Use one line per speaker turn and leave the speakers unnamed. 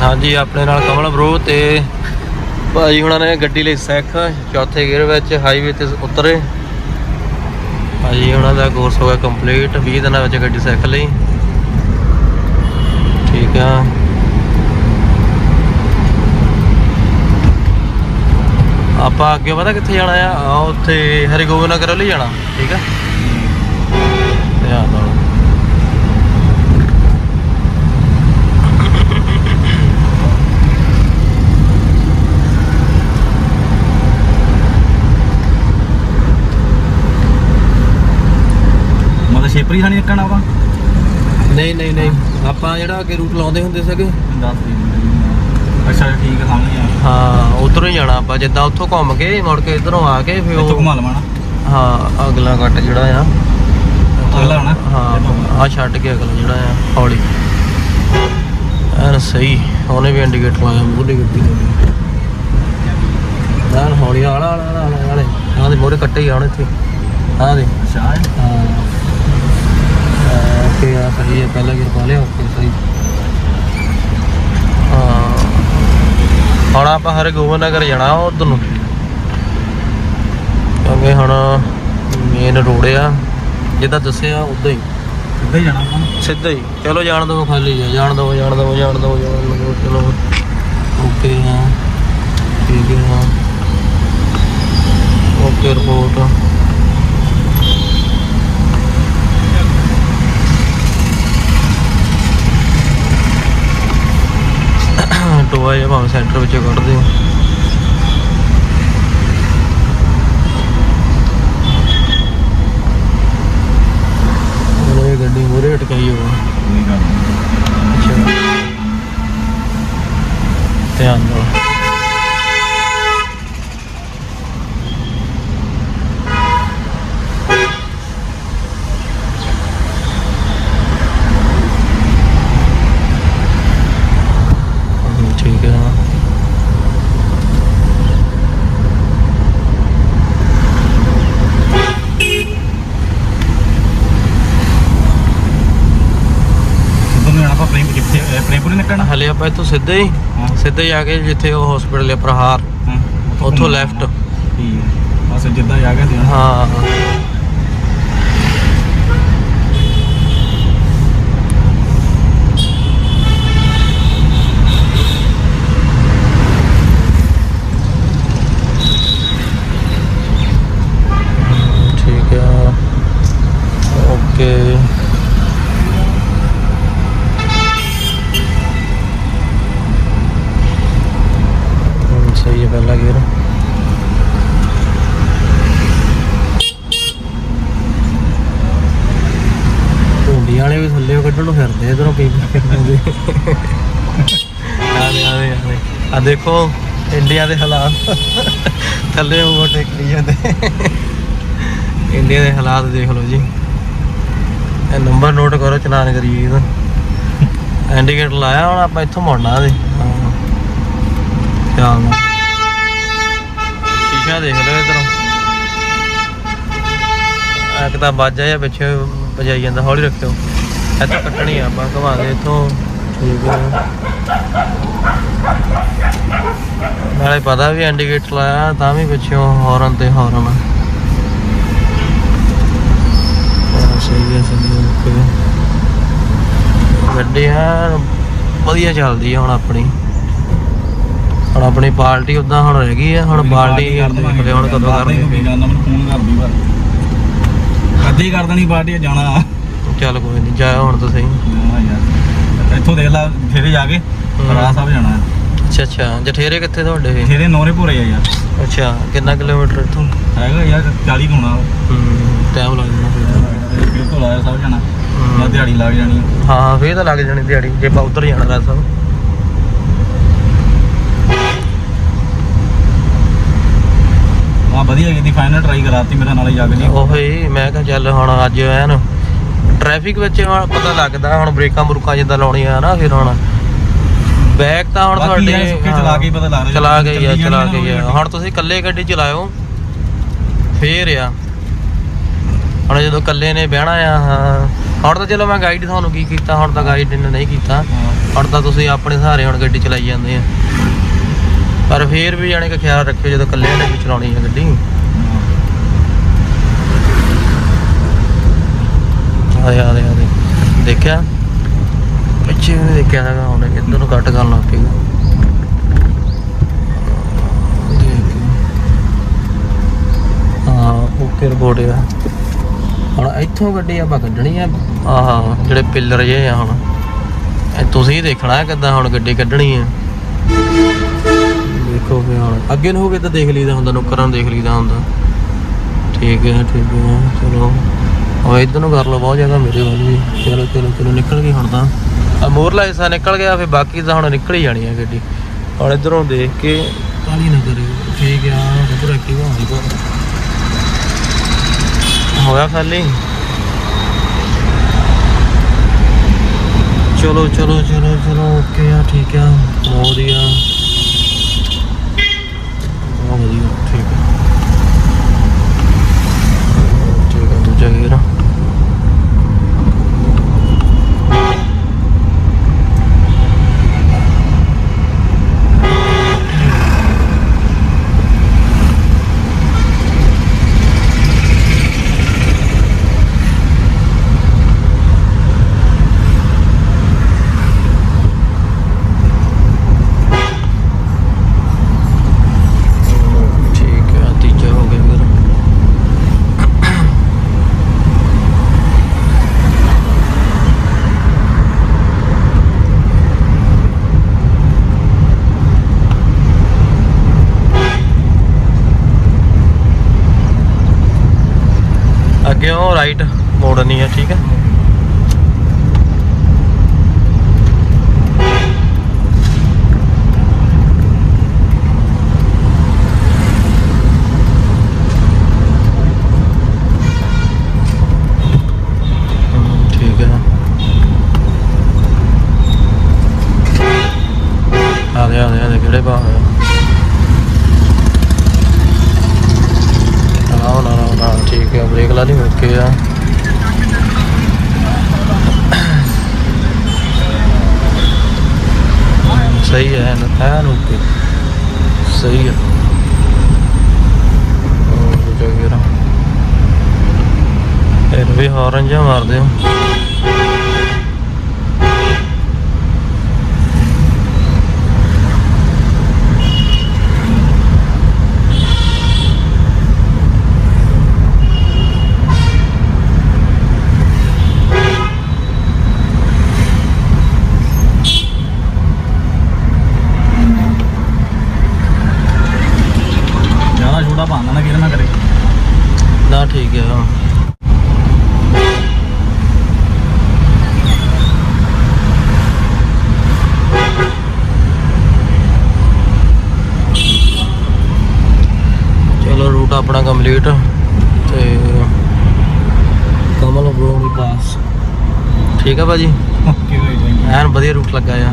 ਹਾਂਜੀ, ਆਪਣੇ ਨਾਲ ਕਮਲ ਬ్రో ਤੇ ਭਾਜੀ ਹੁਣਾਂ ਨੇ ਗੱਡੀ ਲਈ ਸਿੱਖ, ਚੌਥੇ ਗੇਅਰ ਵਿੱਚ ਹਾਈਵੇ ਤੇ ਉਤਰੇ। ਭਾਜੀ ਹੁਣਾਂ ਦਾ ਕੋਰਸ ਹੋ ਗਿਆ ਕੰਪਲੀਟ 20 ਦਿਨਾਂ ਵਿੱਚ ਗੱਡੀ ਸਿੱਖ ਲਈ। ਠੀਕ ਆ। ਆਪਾਂ ਅੱਗੇ ਪਤਾ ਕਿੱਥੇ ਜਾਣਾ ਆ? ਉੱਥੇ ਹਰਿਗੋਬਿੰਦ ਨਗਰ ਵੱਲ ਜਾਣਾ, ਠੀਕ ਆ ਧਿਆਨ ਨਾਲ
ਸ਼ੇਪਰੀ ਥਾਣੀ ਨਿਕਲਣਾ ਵਾ
ਨਹੀਂ ਨਹੀਂ ਨਹੀਂ। ਆਪਾਂ ਜਿਹੜਾ ਅੱਗੇ ਰੂਟ ਲਾਉਂਦੇ ਹੁੰਦੇ ਸੀਗੇ।
ਦੱਸ ਦੇ ਅੱਛਾ ਠੀਕ ਆ
ਹਾਂ ਉਧਰੋਂ ਹੀ ਜਾਣਾ ਆਪਾਂ। ਜਿੱਦਾਂ ਉੱਥੋਂ ਘੁੰਮ ਕੇ ਮੁੜ ਕੇ ਇਧਰੋਂ ਆ ਕੇ ਫਿਰ
ਇੱਥੋਂ ਘੁਮਾ ਲਵਾਂ ਨਾ।
ਹਾਂ ਅਗਲਾ ਕੱਟ ਜਿਹੜਾ ਆ।
ਅਗਲਾ ਹੋਣਾ?
ਹਾਂ ਆ ਛੱਡ ਕੇ ਅਗਲਾ ਜਿਹੜਾ ਆ ਹੌਲੀ। ਐਨ ਸਹੀ। ਉਹਨੇ ਵੀ ਇੰਡੀਕੇਟਰ ਲਾਇਆ ਮੂਹਰੇ ਗੱਡੀ ਦੇ ਹੌਲੀ ਆਲਾ ਆਲਾ ਆਲਾ ਆਲੇ ਆਹ ਦੇ ਮੋਰੇ ਕੱਟੇ ਹੀ ਆਉਣ ਇੱਥੇ। ਆਹ ਦੇ।
ਅੱਛਾ ਹੈ।
ਆ ਹੈ ਪਹਿਲਾਂ ਗਿਰ ਪਾ ਲਿਆ ਓਕੇ ਸਹੀ। ਹਾਂ। ਹੁਣ ਆਪਾਂ ਹਰੇ ਗੋਬਿੰਦ ਨਗਰ ਜਾਣਾ ਉਧਰ ਨੂੰ। ਕਿਉਂਕਿ ਹੁਣ ਮੇਨ ਰੋਡ ਆ ਜਿੱਦਾਂ ਦੱਸਿਆ ਉਦਾਂ ਹੀ।
ਸਿੱਧਾ ਹੀ ਜਾਣਾ ਆਪਾਂ
ਸਿੱਧਾ ਹੀ। ਚਲੋ ਜਾਣ ਦੋ ਖਾਲੀ ਆ ਜਾਣ ਦੋ ਜਾਣ ਦੋ ਜਾਣ ਦੋ ਜਾਣ ਦੋ ਚਲੋ। ਓਕੇ ਹਾਂ। ਠੀਕ ਹੈ ਹਾਂ। Okay report. ਟੋਆ ਜਿਹਾ ਭਾਵੇਂ ਸੈਂਟਰ ਵਿੱਚੋਂ ਕੱਢ ਦਿਓ ਇਹ ਗੱਡੀ ਮੂਰੇ ਅਟਕਾਈ ਹੋਆ
ਕੋਈ ਗੱਲ ਨਹੀਂ
ਅੱਛਾ ਧਿਆਨ ਨਾਲ ਹਮ, ਠੀਕ ਹੈ
ਸਿੱਧਾ ਨੂੰ ਜਾਣਾ ਆਪਾਂ ਪ੍ਰੇਮ ਅਹ ਪ੍ਰੇਮਪੁਰ ਨਿਕਲਣਾ?
ਹਲੇ ਆਪਾਂ ਇੱਥੋਂ ਸਿੱਧੇ ਹੀ
ਹਾਂ।
ਸਿੱਧੇ ਜਾ ਕੇ ਜਿੱਥੇ ਉਹ ਹਸਪੀਟਲ ਹੈ ਪ੍ਰਹਾਰ। ਉੱਥੋਂ left।
ਠੀਕ ਹੈ। ਬਸ ਜਿੱਦਾਂ ਆ ਗਿਆ ਦੇਣਾ
ਹਾਂ ਠੀਕ ਹੈ ਓਕੇ ਹੁਣ ਸਹੀ ਹੈ ਪਹਿਲਾ ਗੇਅਰ ਢੂੰਡੀ ਵਾਲੇ ਵੀ ਥੱਲੇ ਕੱਢਣ ਨੂੰ ਫਿਰਦੇ ਇਧਰੋਂ ਕੀ ਕਰਦੇ ਆਦੇ ਆਦੇ ਆਦੇ ਆ ਦੇਖੋ, ਇੰਡੀਆ ਦੇ ਹਾਲਾਤ। ਥੱਲੇ ਉਹ ਟੇਕੀ ਜਾਂਦੇ ਇੰਡੀਆ ਦੇ ਹਾਲਾਤ ਦੇਖ ਲਓ ਜੀ। ਇਹ ਨੰਬਰ ਨੋਟ ਕਰੋ, ਚਲਾਨ ਕਰੀਏ ਇਹਦਾ। ਇੰਡੀਕੇਟਰ ਲਾਇਆ ਹੁਣ ਆਪਾਂ ਇੱਥੋਂ ਮੁੜਨਾ ਦੇ ਹਾਂ। ਸ਼ੀਸ਼ਾ ਦੇਖ ਲਓ ਇਧਰੋਂ। ਇੱਕ ਤਾਂ ਬਾਜਾ ਜਾਂ ਪਿੱਛੇ ਵਜਾਈ ਜਾਂਦਾ, ਹੌਲੀ ਰੱਖਿਓ। ਇੱਥੋਂ ਕੱਟਣੀ ਆ ਆਪਾਂ ਦੇ ਇੱਥੋਂ। ਠੀਕ ਹੈ ਨਾਲੇ ਪਤਾ ਵੀ ਇੰਡੀਕੇਟਰ ਲਾਇਆ ਤਾਂ ਵੀ ਪਿੱਛੋਂ ਹੌਰਨ ਤੇ ਹੌਰਨ ਆ ਹਾਂ, ਸਹੀ ਹੈ ਸਹੀ ਹੈ ਓਕੇ। ਗੱਡੀ ਆ ਵਧੀਆ ਚੱਲਦੀ ਆ ਹੁਣ ਆਪਣੀ। ਹੁਣ ਆਪਣੀ ਪਾਰਟੀ ਉਦਾਂ ਹੁਣ ਰਹਿ ਗਈ ਆ ਹੁਣ ਪਾਰਟੀ ਦੇਖਦੇ ਹੁਣ ਕਦੋਂ ਕਰਨੀ
ਮੈਨੂੰ ਫੋਨ ਕਰਦੀ ਵਾਰ। ਅੱਧੀ ਕਰ ਦੇਣੀ ਪਾਰਟੀ ਜਾਣਾ।
ਚੱਲ ਕੋਈ ਨਹੀਂ ਜਾਇਆ ਹੁਣ ਤਾਂ ਸਹੀ।
ਹਾਂ ਯਾਰ ਇੱਥੋਂ ਦੇਖ ਲਾ ਫੇਰੇ ਜਾ ਕੇ ਰਾਹ ਸਾਹਿਬ ਜਾਣਾ।
ਅੱਛਾ ਅੱਛਾ ਜਠੇਰੇ ਕਿੱਥੇ ਤੁਹਾਡੇ?
ਫੇਰੇ ਨੌਰੇ ਭੋਰੇ ਆ ਯਾਰ।
ਅੱਛਾ ਕਿੰਨਾ ਕਿਲੋਮੀਟਰ ਇੱਥੋਂ?
ਹੈਗਾ ਯਾਰ 40 ਕੁ ਹੋਣਾ।
ਟਾਈਮ ਲੱਗ ਜਾਣਾ ਫਿਰ
ਤੋਂ। ਲਾਇਆ ਸਭ ਜਾਣਾ। ਜਾਂ ਦਿਹਾੜੀ ਲੱਗ ਜਾਣੀ।
ਹਾਂ ਫੇਰ ਤਾਂ ਲੱਗ ਜਾਣੀ ਦਿਹਾੜੀ ਜੇ ਆਪਾਂ ਉੱਧਰ ਜਾਣਾ
ਹਾਂ ਵਧੀਆ ਕੀਤੀ ਫਾਈਨਲ ਟਰਾਈ ਕਰਾਤੀ ਮੇਰੇ ਨਾਲ ਜਾ ਕੇ ਜੀ
ਉਹੀ ਮੈਂ ਕਿਹਾ ਚੱਲ ਹੁਣ ਅੱਜ ਐਨ ਟ੍ਰੈਫਿਕ ਵਿੱਚ ਹੁਣ ਪਤਾ ਲੱਗਦਾ ਹੁਣ ਬ੍ਰੇਕਾਂ ਬਰੂਕਾਂ ਜਿੱਦਾਂ ਲਾਉਣੀਆਂ ਆ ਨਾ ਫਿਰ ਹੁਣ। ਬੈਕ ਤਾਂ ਹੁਣ ਤੁਹਾਡੇ
ਚਲਾ ਕੇ ਪਤਾ ਲੱਗ ਰਿਹਾ
ਚਲਾ ਗਈ ਆ
ਚੱਲੀ
ਗਈ ਆ। ਹੁਣ ਤੁਸੀਂ ਇਕੱਲੇ ਗੱਡੀ ਚਲਾਇਓ ਫੇਰ ਆ। ਹੁਣ ਜਦੋਂ ਇਕੱਲੇ ਨੇ ਬਹਿਣਾ ਆ ਹਾਂ। ਹੁਣ ਤਾਂ ਚਲੋ ਮੈਂ ਗਾਈਡ ਤੁਹਾਨੂੰ ਕੀ ਕੀਤਾ ਹੁਣ ਤਾਂ ਗਾਈਡ ਨੇ ਨਹੀਂ ਕੀਤਾ। ਹੁਣ ਤਾਂ ਤੁਸੀਂ ਆਪਣੇ ਸਹਾਰੇ ਹੁਣ ਗੱਡੀ ਚਲਾਈ ਜਾਂਦੇ ਆ। ਪਰ ਫੇਰ ਵੀ ਜਾਣੇ ਕਿ ਖਿਆਲ ਰੱਖਿਓ ਜਦੋਂ ਇਕੱਲੇ ਨੇ ਵੀ ਚਲਾਉਣੀ ਹੈ ਗੱਡੀ। ਆ ਯਾਰ ਯਾਰ ਦੇਖਿਆ? ਪਿੱਛੇ ਵੀ ਦੇਖਿਆ ਹੈਗਾ, ਹੁਣ ਇੱਧਰ ਨੂੰ ਕੱਟ ਕਰਨ ਲੱਗ ਪਏਗਾ ਓਕੇ ਰਿਪੋਰਟ ਆ। ਹੁਣ ਇੱਥੋਂ ਗੱਡੀ ਆਪਾਂ ਕੱਢਣੀ ਆ। ਆਹ, ਜਿਹੜੇ ਪਿੱਲਰ ਜੇ ਆ ਹੁਣ। ਇਹ ਤੁਸੀਂ ਦੇਖਣਾ ਕਿੱਦਾਂ ਹੁਣ ਗੱਡੀ ਕੱਢਣੀ ਆ। ਦੇਖੋ ਵੀ ਹੁਣ, ਅੱਗੇ ਨੂੰ ਹੋਵੇ ਤਾਂ ਦੇਖ ਲਈਦਾ ਹੁੰਦਾ, ਨੁੱਕਰਾਂ ਨੂੰ ਦੇਖ ਲਈਦਾ ਹੁੰਦਾ। ਠੀਕ ਹੈ ਠੀਕ ਹੈ, ਚਲੋ। ਉਹ ਇੱਧਰ ਨੂੰ ਕਰ ਲਓ, ਬਹੁਤ ਜ਼ਿਆਦਾ ਮੇਰੇ ਵੱਲ ਵੀ। ਚਲੋ ਚਲੋ ਚਲੋ, ਨਿਕਲ ਗਈ ਹੁਣ ਤਾਂ। ਆ ਮੋਰਲਾ ਹਿੱਸਾ ਨਿਕਲ ਗਿਆ, ਫਿਰ ਬਾਕੀ ਤਾਂ ਹੁਣ ਨਿਕਲ ਹੀ ਜਾਣੀ ਹੈ ਗੱਡੀ। ਹੁਣ ਇੱਧਰੋਂ ਦੇਖ ਕੇ ਕਾਲੀ ਨਾ ਕਰਿਓ ਠੀਕ ਆ ਉਧਰ ਐਕਟਿਵਾ ਹੋਣੀ ਪਰ ਹੋਇਆ ਖਾਲੀ ਚਲੋ ਚਲੋ ਚਲੋ ਚਲੋ ਓਕੇ ਆ, ਠੀਕ ਆ, ਬਹੁਤ ਵਧੀਆ। ਬਹੁਤ ਵਧੀਆ ਠੀਕ ਆ ਠੀਕ ਆ ਦੂਜਾ ਗੇਰ ਠੀਕ ਆ ਤੀਜਾ ਹੋ ਗਿਆ ਫਿਰ ਅੱਗੇ ਉਹ ਰਾਈਟ ਮੋੜਨੀ ਹੈ ਠੀਕ ਹੈ ਹਮ, ਠੀਕ ਹੈ ਆ ਦੇ ਆ ਦੇ ਆ ਦੇ ਕਿਹੜੇ ਪਾ ਹੋਇਆ ਆਹ ਨਾ ਨਾ ਨਾ ਠੀਕ ਹੈ ਬ੍ਰੇਕ ਲਾ ਲਈ ਓਕੇ ਆ ਸਹੀ ਹੈ ਨਾ ਓਕੇ ਸਹੀ ਹੈ। ਉਹ ਦੂਜਾ ਇਹ ਵੀ ਹਾਰਨ ਜਿਹਾ ਮਾਰਦੇ ਹੋ
ਜ਼ਿਆਦਾ ਛੋਟਾ ਪਾਉਂਦਾ ਨਾ ਕਿਹਦੇ ਨਾ ਕਰੇ
ਨਾ ਠੀਕ ਹੈ ਚਲੋ ਰੂਟ ਆਪਣਾ ਕੰਪਲੀਟ ਤੇ ਕਮਲ ਬਰੋਣੀ ਪਾਸ ਠੀਕ ਹੈ ਭਾਜੀ? ਐਨ ਵਧੀਆ ਰੂਟ ਲੱਗਾ ਆ।